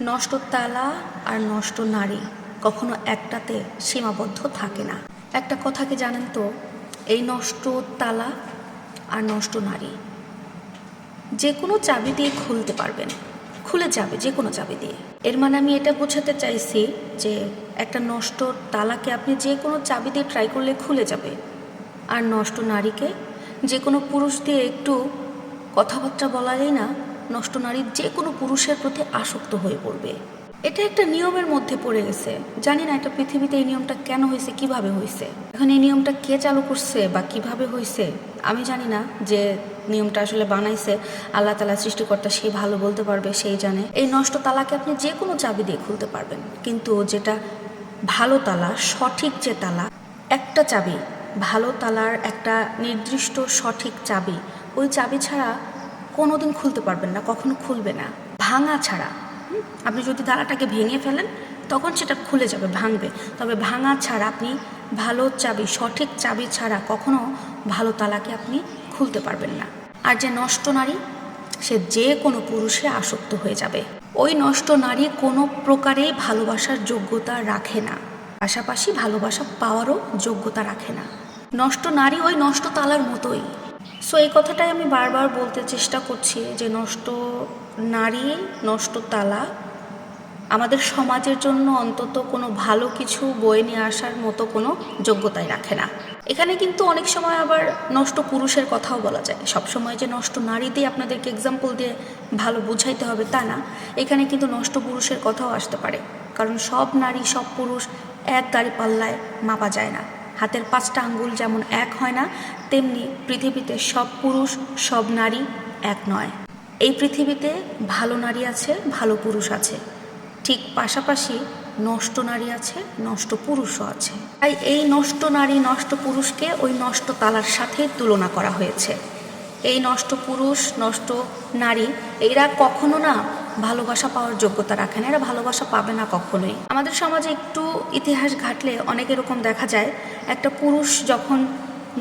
নষ্ট তালা আর নষ্ট নারী কখনো একটাতে সীমাবদ্ধ থাকে না। একটা কথা কি জানেন তো? এই নষ্ট তালা আর নষ্ট নারী যে কোনো চাবি দিয়ে খুলতে পারবেন। খুলে যাবে যে কোনো চাবি দিয়ে। এর মানে আমি এটা বোঝাতে চাইছি যে একটা নষ্ট তালাকে আপনি যে কোনো চাবি দিয়ে ট্রাই করলে খুলে যাবে। আর নষ্ট নারীকে যে কোনো পুরুষ দিয়ে একটু কথাবার্তা বলালেই না নষ্ট নারী যে কোনো পুরুষের প্রতি আসক্ত হয়ে পড়বে। এটা একটা নিয়মের মধ্যে পড়ে গেছে। জানি না এটা পৃথিবীতে এই নিয়মটা কেন হয়েছে, কীভাবে হয়েছে? এখন এই নিয়মটা কে চালু করছে বা কীভাবে হয়েছে, আমি জানি না যে নিয়মটা আসলে বানাইছে। আল্লাহ তালা সৃষ্টিকর্তা সে ভালো বলতে পারবে, সেই জানে। এই নষ্ট তালাকে আপনি যে কোনো চাবি দিয়ে খুলতে পারবেন। কিন্তু যেটা ভালো তালা, সঠিক যে তালা, একটা চাবি, ভালো তালার একটা নির্দিষ্ট সঠিক চাবি, ওই চাবি ছাড়া কোনোদিন খুলতে পারবেন না, কখনো খুলবে না। ভাঙা ছাড়া। আপনি যদি তালাটাকে ভেঙে ফেলেন, তখন সেটা খুলে যাবে, ভাঙবে। তবে ভাঙা ছাড়া আপনি ভালো চাবি, সঠিক চাবি ছাড়া কখনো ভালো তালাকে আপনি খুলতে পারবেন না। আর যে নষ্ট নারী, সে যে কোনো পুরুষে আসক্ত হয়ে যাবে। ওই নষ্ট নারী কোনো প্রকারেই ভালোবাসার যোগ্যতা রাখে না। পাশাপাশি ভালোবাসা পাওয়ারও যোগ্যতা রাখে না। নষ্ট নারী ওই নষ্ট তালার মতোই। সো এই কথাটাই আমি বারবার বলতে চেষ্টা করছি যে নষ্ট নারী, নষ্ট তালা আমাদের সমাজের জন্য অন্তত কোনো ভালো কিছু বয়ে নিয়ে আসার মতো কোনো যোগ্যতাই রাখে না। এখানে কিন্তু অনেক সময় আবার নষ্ট পুরুষের কথাও বলা যায়। সব সময় যে নষ্ট নারী দিয়ে আপনাদেরকে এক্সাম্পল দিয়ে ভালো বুঝাইতে হবে তা না। এখানে কিন্তু নষ্ট পুরুষের কথাও আসতে পারে। কারণ সব নারী, সব পুরুষ এক দাড়ি পাল্লায় মাপা যায় না। হাতের পাঁচটা আঙ্গুল যেমন এক হয় না, তেমনি পৃথিবীতে সব পুরুষ, সব নারী এক নয়। এই পৃথিবীতে ভালো নারী আছে, ভালো পুরুষ আছে। ঠিক পাশাপাশি নষ্ট নারী আছে, নষ্ট পুরুষও আছে। তাই এই নষ্ট নারী, নষ্ট পুরুষকে ওই নষ্ট তালার সাথে তুলনা করা হয়েছে। এই নষ্ট পুরুষ, নষ্ট নারী, এরা কখনো না ভালোবাসা পাওয়ার যোগ্যতা রাখে না, এরা ভালোবাসা পাবে না কখনোই। আমাদের সমাজে একটু ইতিহাস ঘাটলে অনেক এরকম দেখা যায়, একটা পুরুষ যখন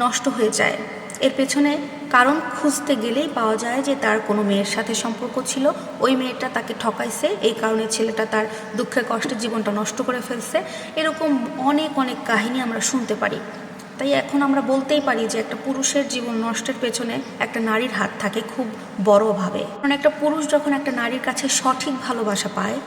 নষ্ট হয়ে যায়, এর পেছনে কারণ খুঁজতে গেলেই পাওয়া যায় যে তার কোনো মেয়ের সাথে সম্পর্ক ছিল, ওই মেয়েটা তাকে ঠকাইছে, এই কারণে ছেলেটা তার দুঃখে কষ্টে জীবনটা নষ্ট করে ফেলছে, এরকম অনেক অনেক কাহিনী আমরা শুনতে পারি। তাই এখন আমরা বলতেই পারি যে একটা পুরুষের জীবন নষ্টের পেছনে একটা নারীর হাত থাকে খুব বড়ভাবে। কারণ একটা পুরুষ যখন একটা নারীর কাছে সঠিক ভালোবাসা পায়,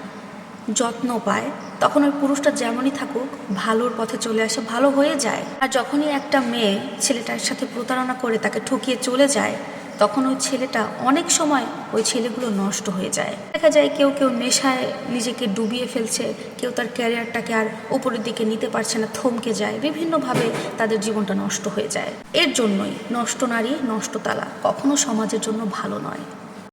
যত্ন পায়, তখন ওই পুরুষটা যেমনই থাকুক ভালোর পথে চলে আসে, ভালো হয়ে যায়। আর যখনই একটা মেয়ে ছেলেটার সাথে প্রতারণা করে তাকে ঠকিয়ে চলে যায় তখন ওই ছেলেটা অনেক সময় ওই ছেলেগুলো নষ্ট হয়ে যায়। দেখা যায় কেউ কেউ নেশায় নিজেকে ডুবিয়ে ফেলছে, কেউ তার ক্যারিয়ারটাকে আর উপরের দিকে নিতে পারছে না, থমকে যায়। বিভিন্নভাবে তাদের জীবনটা নষ্ট হয়ে যায়। এর জন্যই নষ্ট নারী নষ্ট তালা কখনো সমাজের জন্য ভালো নয়।